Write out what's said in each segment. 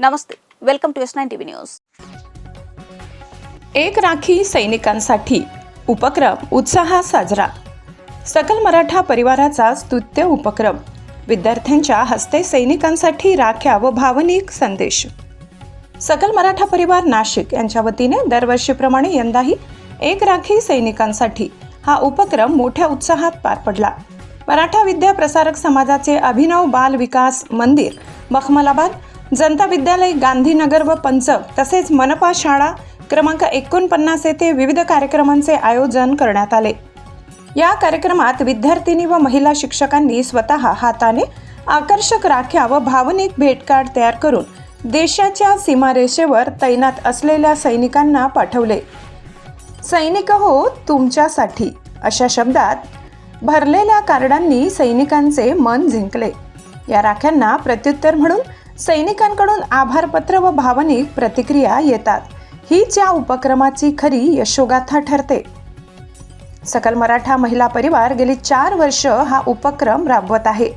Namaste. Welcome to S nine TV news एक राखी सैनिकांसाठी उपक्रम उत्साहात साजरा. सकल मराठा परिवाराचा स्तुत्य उपक्रम. विद्यार्थ्यांच्या हस्ते सैनिकांसाठी राख्या व भावनिक संदेश. सकल मराठा परिवार नाशिक यांच्या वतीने दरवर्षीप्रमाणे यंदाही एक राखी सैनिकांसाठी हा उपक्रम मोठ्या उत्साहात पार पडला. मराठा विद्या प्रसारक समाजाचे अभिनव बाल विकास मंदिर मखमलाबाद जनता विद्यालय गांधीनगर व पंच तसेच मनपा शाळा क्रमांक एकोणपन्नास येथे विविध कार्यक्रमांचे आयोजन करण्यात आले. या कार्यक्रमात विद्यार्थिनी व महिला शिक्षकांनी स्वतः हाताने आकर्षक राख्या व भावनिक भेटकार्ड तयार करून देशाच्या सीमारेषेवर तैनात असलेल्या सैनिकांना पाठवले. सैनिक हो तुमच्यासाठी अशा शब्दात भरलेल्या कार्डांनी सैनिकांचे मन जिंकले. या राख्यांना प्रत्युत्तर म्हणून सैनिकांकडून आभारपत्र व भावनिक प्रतिक्रिया येतात. हीच या उपक्रमाची खरी यशोगाथा ठरते. सकल मराठा महिला परिवार गेली चार वर्ष हा उपक्रम राबवत आहे.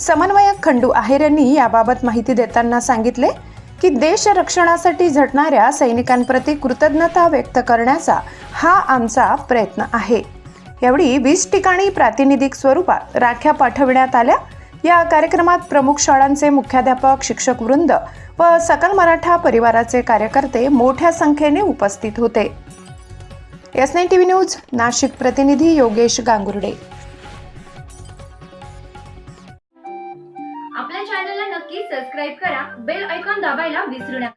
समन्वयक खंडू आहेर यांनी याबाबत माहिती देताना सांगितले की देश रक्षणासाठी झटणाऱ्या सैनिकांप्रती कृतज्ञता व्यक्त करण्याचा हा आमचा प्रयत्न आहे. यावेळी वीस ठिकाणी प्रातिनिधिक स्वरूपात राख्या पाठविण्यात आल्या. या कार्यक्रमात प्रमुख शाळांचे मुख्याध्यापक शिक्षक वृंद व सकल मराठा परिवाराचे कार्यकर्ते मोठ्या संख्येने उपस्थित होते. S nine TV news Nashik प्रतिनिधी योगेश गांगुर्डे. आपल्या चॅनलला नक्की सबस्क्राईब करा. बेल ऐकॉन दाबायला विसरू नका.